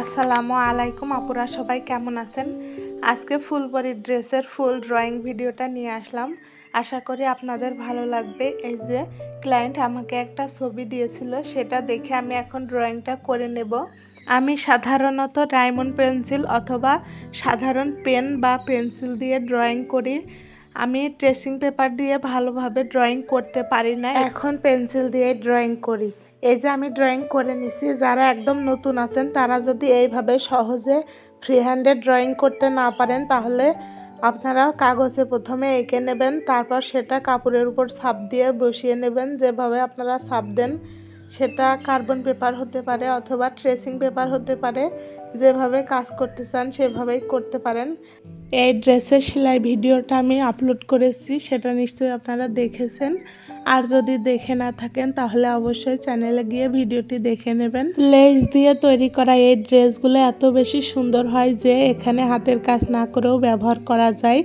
আসসালামু আলাইকুম, আপুরা সবাই কেমন আছেন? আজকে ফুলবরির ড্রেসের ফুল ড্রয়িং ভিডিওটা নিয়ে আসলাম। আশা করি আপনাদের ভালো লাগবে। এই যে ক্লায়েন্ট আমাকে একটা ছবি দিয়েছিল, সেটা দেখে আমি এখন ড্রয়িংটা করে নেব। আমি সাধারণত ডায়মন্ড পেন্সিল অথবা সাধারণ পেন বা পেন্সিল দিয়ে ড্রয়িং করি। আমি ট্রেসিং পেপার দিয়ে ভালোভাবে ড্রয়িং করতে পারি না। এখন পেন্সিল দিয়ে ড্রয়িং করি। এই যে আমি ড্রয়িং করে নিছি, যারা একদম নতুন আছেন, তারা যদি এইভাবে সহজে ফ্রি হ্যান্ডে ড্রয়িং করতে না পারেন, তাহলে আপনারা কাগজে প্রথমে এঁকে নেবেন, তারপর সেটা কাপড়ের উপর ছাপ দিয়ে বসিয়ে নেবেন, যেভাবে আপনারা ছাপ দেন, সেটা কার্বন পেপার হতে পারে অথবা ট্রেসিং পেপার হতে পারে। যেভাবে কাজ করতে চান, সেভাবেই করতে পারেন। এই ড্রেসের সেলাই ভিডিওটা আমি আপলোড করেছি, সেটা নিশ্চয়ই আপনারা দেখেছেন। আর যদি দেখে না থাকেন, তাহলে অবশ্যই চ্যানেলে গিয়ে ভিডিওটি দেখে নেবেন। লেস দিয়ে তৈরি করা এই ড্রেসগুলো এত বেশি সুন্দর হয় যে এখানে হাতের কাজ না করেও ব্যবহার করা যায়।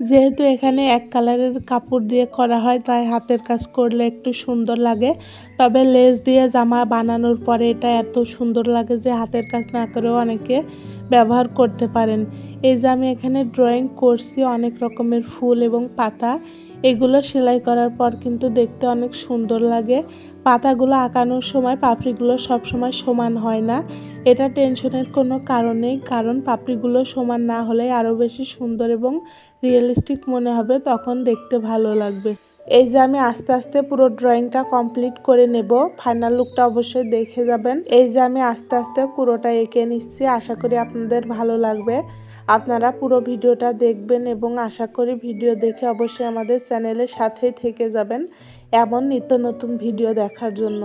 যেহেতু এখানে এক কালারের কাপড় দিয়ে করা হয়, তাই হাতের কাজ করলে একটু সুন্দর লাগে। তবে লেস দিয়ে জামা বানানোর পরে এটা এত সুন্দর লাগে যে হাতের কাজ না করেও অনেকে ব্যবহার করতে পারেন। এই যে আমি এখানে ড্রয়িং করছি অনেক রকমের ফুল এবং পাতা। এগুলো সেলাই করার পর কিন্তু দেখতে অনেক সুন্দর লাগে। পাতাগুলো আঁকানোর সময় পাপড়িগুলো সবসময় সমান হয় না। এটা টেনশনের কোনো কারণ নেই, কারণ পাপড়িগুলো সমান না হলে আরও বেশি সুন্দর এবং রিয়েলিস্টিক মনে হবে, তখন দেখতে ভালো লাগবে। এই যে আমি আস্তে আস্তে পুরো ড্রয়িংটা কমপ্লিট করে নেব ফাইনাল লুকটা অবশ্যই দেখে যাবেন। এই যে আমি আস্তে আস্তে পুরোটা এঁকে নিচ্ছি, আশা করি আপনাদের ভালো লাগবে। আপনারা পুরো ভিডিওটা দেখবেন এবং আশা করি ভিডিও দেখে অবশ্যই আমাদের চ্যানেলের সাথেই থেকে যাবেন, এমন নিত্য নতুন ভিডিও দেখার জন্য।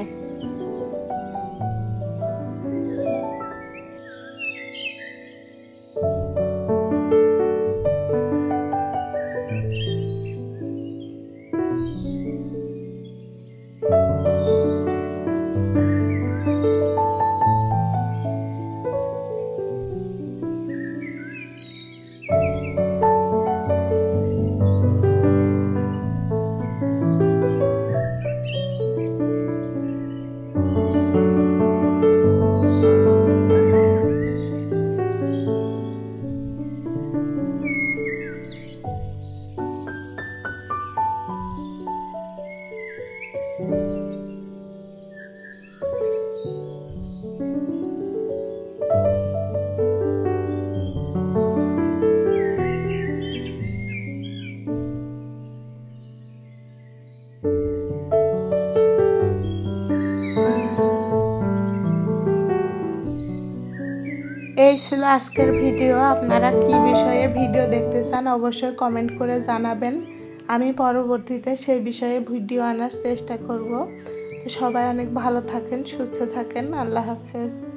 এই ছিল আজকের ভিডিও। আপনারা কি বিষয়ে ভিডিও দেখতে চান অবশ্যই কমেন্ট করে জানাবেন। আমি পরবর্তীতে সেই বিষয়ে ভিডিও আনার চেষ্টা করব। সবাই অনেক ভালো থাকেন, সুস্থ থাকেন। আল্লাহ হাফেজ।